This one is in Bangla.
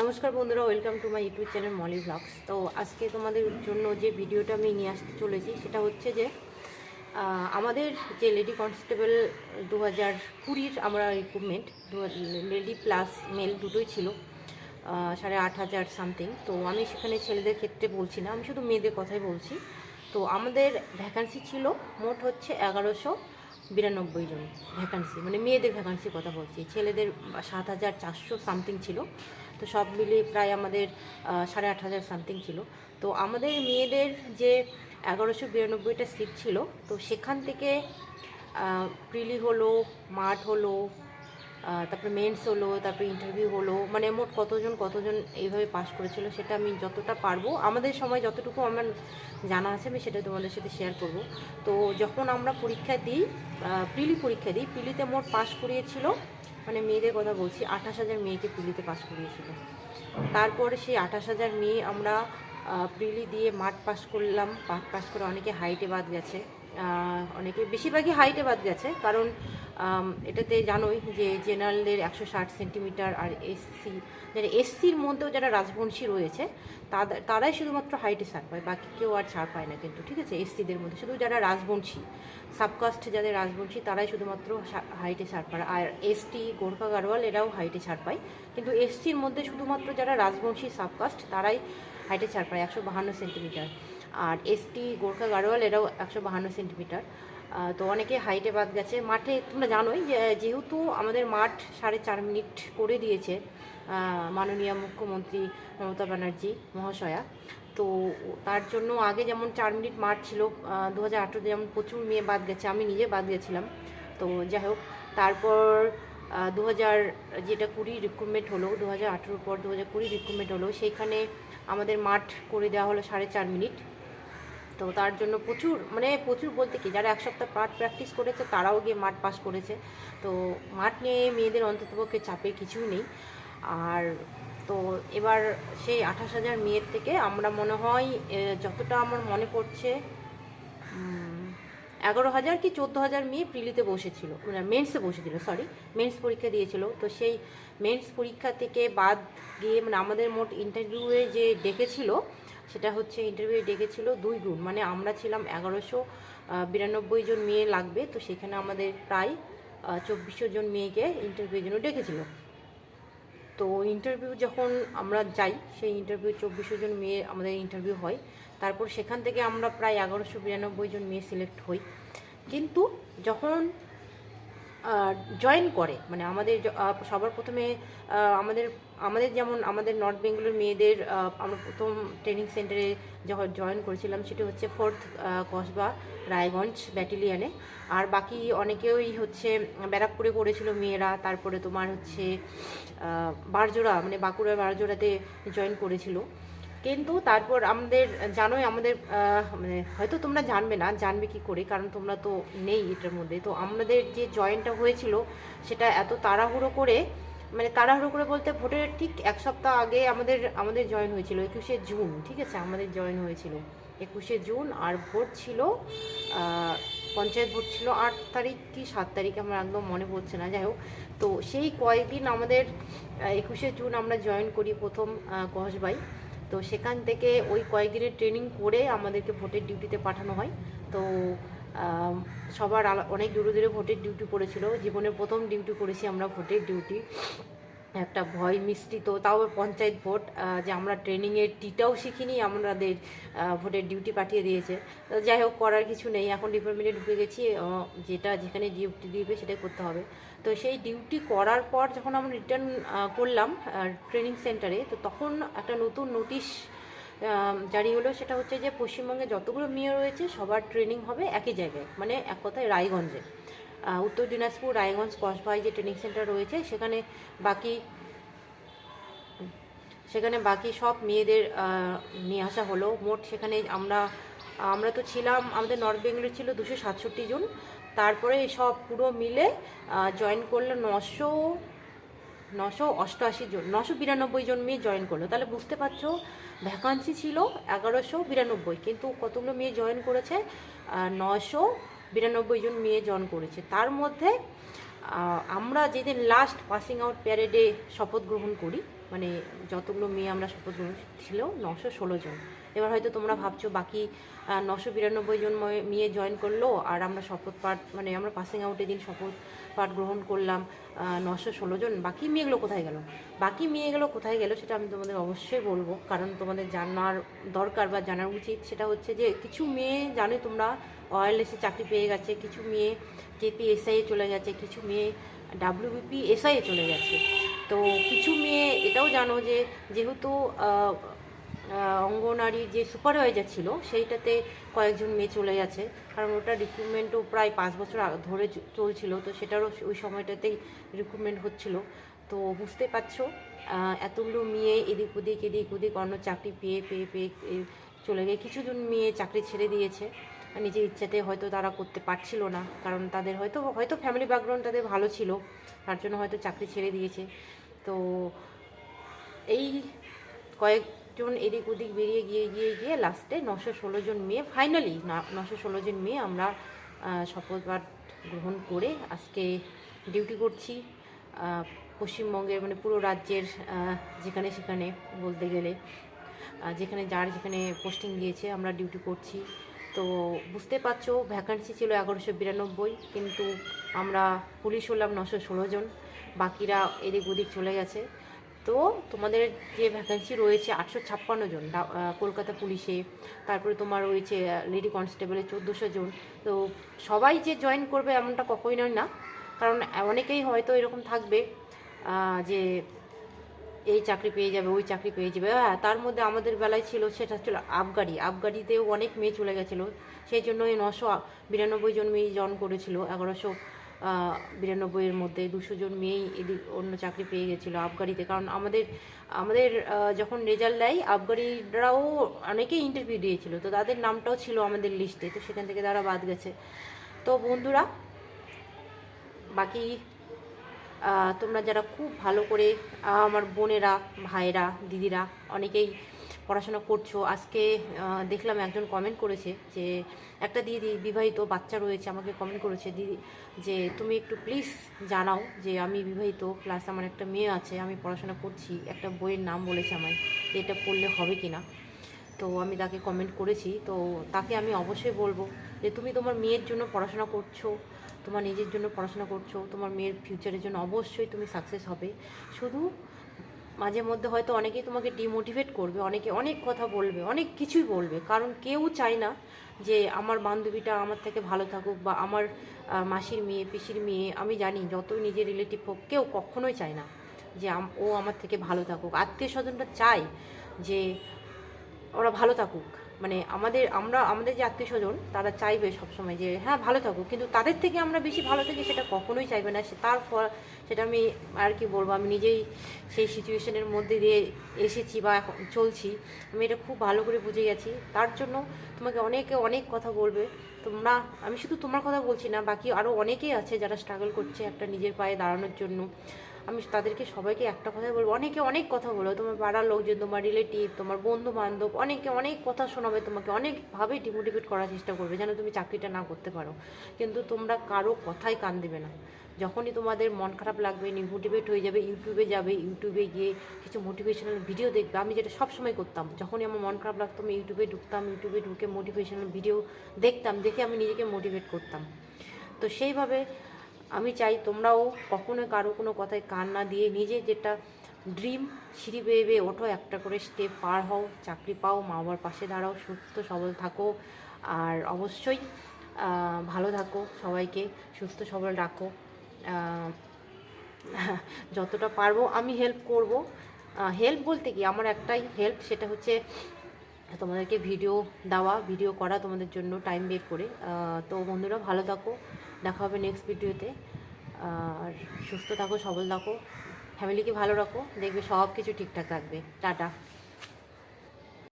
নমস্কার বন্ধুরা welcome to my YouTube channel Molly vlogs তো আজকে তোমাদের জন্য যে ভিডিওটা আমি নিয়ে আসতে চলেছি, সেটা হচ্ছে যে আমাদের যে লেডি কনস্টেবল দু হাজার কুড়ির আমরা রিক্রুটমেন্ট লেডি প্লাস মেল দুটোই ছিল সাড়ে আট হাজার সামথিং তো আমি সেখানে ছেলেদের ক্ষেত্রে বলছি না, আমি শুধু মেয়েদের কথাই বলছি। তো আমাদের ভ্যাকান্সি ছিল মোট হচ্ছে এগারোশো বিরানব্বই জন ভ্যাকান্সি মানে মেয়েদের ভ্যাকান্সির কথা বলছি। ছেলেদের সাত হাজার চারশো সামথিং ছিল। তো সব মিলিয়ে প্রায় আমাদের সাড়ে আট হাজার সামথিং ছিল। তো আমাদের মেয়েদের যে এগারোশো বিরানব্বইটা সিট ছিল, তো সেখান থেকে প্রিলি হলো মাঠ হলো তারপরে মেন্স হলো, তারপরে ইন্টারভিউ হলো মানে মোট কতজন কতজন এইভাবে পাস করেছিল সেটা আমি যতটা পারব, আমাদের সময় যতটুকু আমার জানা আছে আমি সেটা তোমাদের সাথে শেয়ার করব। তো যখন আমরা পরীক্ষা দিই প্রিলি পরীক্ষা দিই, প্রিলিতে মোট পাস করিয়েছিল মানে মেয়েদের কথা বলছি, আঠাশ হাজার মেয়েকে পিলিতে পাস করিয়েছিল। তারপরে সেই আঠাশ হাজার মেয়ে আমরা প্রিলি দিয়ে মাঠ পাস করলাম। মাঠ পাস করে অনেকে হাইটে বাদ গেছে। অনেকে, বেশিরভাগই হাইটে বাদ গেছে, কারণ এটাতে জানোই যে জেনারেলদের একশো ষাট সেন্টিমিটার আর এসসি যারা এসসির মধ্যেও যারা রাজবংশী রয়েছে তাদের তারাই শুধুমাত্র হাইটে ছাড় পায়, বাকি কেউ আর ছাড় পায় না কিন্তু, ঠিক আছে? এসসিদের মধ্যে, শুধু যারা রাজবংশী সাবকাস্ট যাদের রাজবংশী, তারাই শুধুমাত্র হাইটে ছাড় পায়, আর এসটি গোর্খা গাড়োয়াল এরাও হাইটে ছাড় পায়, কিন্তু এসসির মধ্যে শুধুমাত্র যারা রাজবংশী সাবকাস্ট তারাই হাইটে ছাড় পায়, একশো বাহান্ন সেন্টিমিটার আর এসটি গোর্খা গাড়োয়াল এরাও একশো বাহান্ন সেন্টিমিটার। তো অনেকে হাইটে বাদ গেছে। মাঠে তোমরা জানোই যেহেতু আমাদের মাঠ সাড়ে চার মিনিট করে দিয়েছে মাননীয় মুখ্যমন্ত্রী মমতা ব্যানার্জি, মহাশয়া, তো তার জন্য আগে যেমন চার মিনিট মাঠ ছিল দু হাজার আঠেরোতে যেমন প্রচুর মেয়ে বাদ গেছে, আমি নিজে বাদ গেছিলাম। তো যাই হোক, তারপর দু হাজার যেটা কুড়ি রিক্রুটমেন্ট হলো, দু হাজার আঠেরোর পর দু হাজার কুড়ি রিক্রুটমেন্ট হলো, সেইখানে আমাদের মাঠ করে দেওয়া হলো সাড়ে চার মিনিট। তো তার জন্য প্রচুর মানে প্রচুর বলতে কি, যারা এক সপ্তাহ পাঠ প্র্যাকটিস করেছে তারাও গিয়ে মাঠ পাস করেছে। তো মাঠ নিয়ে মেয়েদের অন্ততপক্ষে চাপে কিছুই নেই। আর তো এবার সেই আঠাশ হাজার মেয়ের থেকে আমরা মনে হয় যতটা আমার মনে পড়ছে এগারো হাজার কি চোদ্দ হাজার মেয়ে প্রিলিতে বসেছিল মানে মেন্সে বসেছিল সরি মেন্স পরীক্ষা দিয়েছিল। তো সেই মেন্স পরীক্ষা থেকে বাদ গিয়ে মানে আমাদের মোট ইন্টারভিউয়ে যে ডেকেছিল সেটা হচ্ছে ইন্টারভিউ ডেকেছিল দুই গুণ মানে আমরা ছিলাম এগারোশো বিরানব্বই জন মেয়ে লাগবে, তো সেখানে আমাদের প্রায় চব্বিশশো জন মেয়েকে ইন্টারভিউর জন্য ডেকেছিল। তো ইন্টারভিউ যখন আমরা যাই, সেই ইন্টারভিউ চব্বিশশো জন মেয়ে আমাদের ইন্টারভিউ হয়। তারপর সেখান থেকে আমরা প্রায় এগারোশো বিরানব্বই জন মেয়ে সিলেক্ট হই। কিন্তু যখন জয়েন করে। মানে আমাদের সবার প্রথমে আমাদের আমাদের যেমন আমাদের নর্থ বেঙ্গলের মেয়েদের আমরা প্রথম ট্রেনিং সেন্টারে যখন জয়েন করেছিলাম, সেটা হচ্ছে ফোর্থ কসবা, রায়গঞ্জ ব্যাটেলিয়ানে আর বাকি অনেকেই হচ্ছে ব্যারাকপুরে করেছিল মেয়েরা। তারপরে তোমার হচ্ছে বারজোড়া মানে বাঁকুড়া বারজোড়াতে জয়েন করেছিল। কিন্তু তারপর আমাদের, জানোই আমাদের মানে হয়তো তোমরা জানবে না, জানবে কি করে, কারণ তোমরা তো নেই এটার মধ্যে। তো আমাদের যে জয়েনটা হয়েছিল, সেটা এত তাড়াহুড়ো করে মানে তাড়াহুড়ো করে বলতে ভোটের ঠিক এক সপ্তাহ আগে আমাদের আমাদের জয়েন হয়েছিল, একুশে জুন, ঠিক আছে? আমাদের জয়েন হয়েছিল একুশে জুন, আর ভোট ছিল পঞ্চায়েত ভোট ছিল আট তারিখ কি সাত তারিখ, আমার একদম মনে পড়ছে না, যাই হোক। তো সেই কয়েকদিন আমাদের একুশে জুন আমরা জয়েন করি প্রথম কসবাই। তো সেখান থেকে ওই কয়েকদিনের ট্রেনিং করে আমাদেরকে ভোটের ডিউটিতে পাঠানো হয়। তো সবার অনেক দূরে দূরে ভোটের ডিউটি পড়েছিল। জীবনের প্রথম ডিউটি করেছি আমরা ভোটের ডিউটি একটা ভয় মিশ্রিত তাও পঞ্চায়েত ভোট যে আমরা ট্রেনিংয়ের টিটাও শিখিনি আমাদের ভোটের ডিউটি পাঠিয়ে দিয়েছে। যাই হোক, করার কিছু নেই। এখন ডিপার্টমেন্টে ঢুকে গেছি যেটা যেখানে ডিউটি দিবে সেটাই করতে হবে। তো সেই ডিউটি করার পর যখন আমরা রিটার্ন করলাম ট্রেনিং সেন্টারে তো তখন একটা নতুন নোটিশ জারি হলো। সেটা হচ্ছে যে, পশ্চিমবঙ্গে যতগুলো মেয়ে রয়েছে, সবার ট্রেনিং হবে একই জায়গায় মানে এক কথায় রায়গঞ্জে। উত্তর দিনাজপুর রায়গঞ্জ কসবাই যে ট্রেনিং সেন্টার রয়েছে, সেখানে বাকি সেখানে বাকি সব মেয়েদের নিয়ে আসা হলো। মোট সেখানে আমরা আমরা তো ছিলাম, আমাদের নর্থ বেঙ্গলের ছিল দুশো সাতষট্টি জন। তারপরে সব পুরো মিলে জয়েন করল নশো নশো অষ্টআশি জন, নশো বিরানব্বই জন মেয়ে জয়েন করল। তাহলে বুঝতে পারছ ভ্যাকান্সি ছিল এগারোশো বিরানব্বই, কিন্তু কতগুলো মেয়ে জয়েন করেছে? নশো বিরানব্বই জন মেয়ে জয়েন করেছে। তার মধ্যে আমরা যেদিন লাস্ট পাসিং আউট প্যারেডে শপথ গ্রহণ করি মানে যতগুলো মেয়ে আমরা শপথ গ্রহণ ছিল নশো ষোলো জন। এবার হয়তো তোমরা ভাবছ, বাকি নশো বিরানব্বই জন ময়ে- জয়েন করল, আর আমরা শপথ পাঠ মানে আমরা পাসিং আউটের দিন শপথ পাঠ গ্রহণ করলাম নশো ষোলো জন। বাকি মেয়েগুলো কোথায় গেল? বাকি মেয়েগুলো কোথায় গেল সেটা আমি তোমাদের অবশ্যই বলব, কারণ তোমাদের জানার দরকার বা জানার উচিত সেটা হচ্ছে যে, কিছু মেয়ে জানে তোমরা ওয়ারলেসে চাকরি পেয়ে গেছে, কিছু মেয়ে জেপি এসআইয়ে চলে গেছে, কিছু মেয়ে ডাব্লিউবিপি এসআইয়ে চলে গেছে। তো কিছু মেয়ে এটাও জানো যে, যেহেতু অঙ্গনারীর যে সুপারভাইজার ছিল, সেইটাতে কয়েকজন মেয়ে চলে গেছে। কারণ ওটা রিক্রুটমেন্টও প্রায় পাঁচ বছর ধরে চলছিল, তো সেটারও ওই সময়টাতেই রিক্রুটমেন্ট হচ্ছিল। তো বুঝতে পারছ এতগুলো মেয়ে এদিক ওদিক এদিক ওদিক অন্য চাকরি পেয়ে পেয়ে পেয়ে চলে গিয়ে কিছুজন মেয়ে চাকরি ছেড়ে দিয়েছে। নিজের ইচ্ছাতে হয়তো তারা করতে পারছিল না। কারণ তাদের হয়তো হয়তো ফ্যামিলি ব্যাকগ্রাউন্ড তাদের ভালো ছিল তার জন্য হয়তো চাকরি ছেড়ে দিয়েছে। তো এই কয়েকজন এদিক ওদিক বেরিয়ে গিয়ে গিয়ে গিয়ে লাস্টে নশো ষোলো জন মেয়ে ফাইনালি নশো ষোলো জন মেয়ে আমরা আহ, শপথ পাঠ গ্রহণ করে আজকে ডিউটি করছি। পশ্চিমবঙ্গের মানে পুরো রাজ্যের যেখানে সেখানে বলতে গেলে যেখানে যার যেখানে পোস্টিং দিয়েছে আমরা ডিউটি করছি। তো বুঝতে পারছ ভ্যাকান্সি ছিল এগারোশো বিরানব্বই, কিন্তু আমরা পুলিশ হলাম নশো ষোলো জন, বাকিরা এদিক ওদিক চলে গেছে। তো তোমাদের যে ভ্যাকান্সি রয়েছে আটশো ছাপ্পান্ন জন কলকাতা পুলিশে তারপরে তোমার রয়েছে লেডি কনস্টেবলে চোদ্দোশো জন। তো সবাই যে জয়েন করবে এমনটা কখনোই নয় না, কারণ অনেকেই হয়তো এরকম থাকবে যে এই চাকরি পেয়ে যাবে, ওই চাকরি পেয়ে যাবে। হ্যাঁ তার মধ্যে আমাদের বেলায় ছিল সেটা ছিল আবগারি। আবগারিতেও অনেক মেয়ে চলে গেছিল। সেই জন্য এই নশো বিরানব্বই জন মেয়ে জন করেছিল, এগারোশো বিরানব্বইয়ের মধ্যে দুশো জন মেয়েই এদিক অন্য চাকরি পেয়ে গেছিল আবগারিতে। কারণ আমাদের আমাদের যখন রেজাল্ট দেয়, আবগারিরাও অনেকেই ইন্টারভিউ দিয়েছিল। তো তাদের নামটাও ছিল আমাদের লিস্টে তো সেখান থেকে তারা বাদ গেছে। তো বন্ধুরা, বাকি তোমরা যারা খুব ভালো করে আমার বোনেরা, ভাইয়েরা, দিদিরা অনেকেই পড়াশোনা করছ, আজকে দেখলাম একজন কমেন্ট করেছে যে, একটা দিদি, বিবাহিত বাচ্চা রয়েছে, আমাকে কমেন্ট করেছে, দিদি, যে তুমি একটু প্লিজ জানাও যে আমি বিবাহিত প্লাস আমার একটা মেয়ে আছে, আমি পড়াশোনা করছি, একটা বইয়ের নাম বলেছে আমায়, যে এটা পড়লে হবে কি না তো আমি তাকে কমেন্ট করেছি, তো তাকে আমি অবশ্যই বলব যে, তুমি তোমার মেয়ের জন্য পড়াশোনা করছ তোমার নিজের জন্য পড়াশোনা করছ, তোমার মেয়ের ফিউচারের জন্য অবশ্যই তুমি সাকসেস হবে। শুধু মাঝে মধ্যে হয়তো অনেকেই তোমাকে ডিমোটিভেট করবে, অনেকে অনেক কথা বলবে, অনেক কিছুই বলবে। কারণ কেউ চায় না যে আমার বান্ধবীটা আমার থেকে ভালো থাকুক বা আমার মাসির মেয়ে, পিসির মেয়ে, আমি জানি যতই নিজের রিলেটিভ হোক, কেউ কখনোই চায় না যে ও আমার থেকে ভালো থাকুক। আত্মীয় স্বজনরা চায় যে ওরা ভালো থাকুক। মানে আমাদের, আমরা, আমাদের যে আত্মীয় স্বজন, তারা চাইবে সবসময় যে হ্যাঁ ভালো থাকুক। কিন্তু তাদের থেকে আমরা বেশি ভালো থাকি সেটা কখনোই চাইবে না। সে, তার ফল, সেটা আমি আর কি বলব, আমি নিজেই সেই সিচুয়েশনের মধ্যে দিয়ে এসেছি বা এখন চলছি। আমি এটা খুব ভালো করে বুঝে গেছি। তার জন্য তোমাকে অনেকে অনেক কথা বলবে। তোমরা, আমি শুধু তোমার কথা বলছি না, বাকি আরও অনেকেই আছে যারা স্ট্রাগল করছে একটা নিজের পায়ে দাঁড়ানোর জন্য। আমি তাদেরকে সবাইকে একটা কথাই বলব, অনেকে অনেক কথা বলো, তোমার পাড়ার লোকজন, তোমার রিলেটিভ তোমার বন্ধু বান্ধব অনেকে অনেক কথা শোনাবে, তোমাকে অনেকভাবে ডিমোটিভেট করার চেষ্টা করবে যেন তুমি চাকরিটা না করতে পারো। কিন্তু তোমরা কারও কথাই কান দেবে না। যখনই তোমাদের মন খারাপ লাগবে ডিমোটিভেট হয়ে যাবে ইউটিউবে যাবে ইউটিউবে গিয়ে কিছু মোটিভেশনাল ভিডিও দেখবে, আমি যেটা সবসময় করতাম, যখনই আমার মন খারাপ লাগতো, আমি ইউটিউবে ঢুকতাম ইউটিউবে ঢুকে মোটিভেশনাল ভিডিও দেখতাম, দেখে আমি নিজেকে মোটিভেট করতাম। তো সেইভাবে আমি চাই তোমরাও কখনো কারও কোনো কথায় কান না দিয়ে নিজে যেটা ড্রিম সিঁড়ি বেয়ে বেয়ে ওঠো, একটা করে স্টেপ পার হও, চাকরি পাও, মা বাবার পাশে দাঁড়াও, সুস্থ সবল থাকো আর অবশ্যই ভালো থাকো সবাইকে, সুস্থ সবল রাখো। যতটা পারব আমি হেল্প করব। হেল্প বলতে কি? আমার একটাই হেল্প সেটা হচ্ছে তোমাদেরকে ভিডিও দেওয়া ভিডিও করা তোমাদের জন্য টাইম বের করে। তো বন্ধুরা ভালো থাকো। দেখা হবে নেক্সট ভিডিওতে আর সুস্থ থাকো, সবল থাকো ফ্যামিলিকে ভালো রাখো, দেখবে সব কিছু ঠিকঠাক থাকবে। টাটা।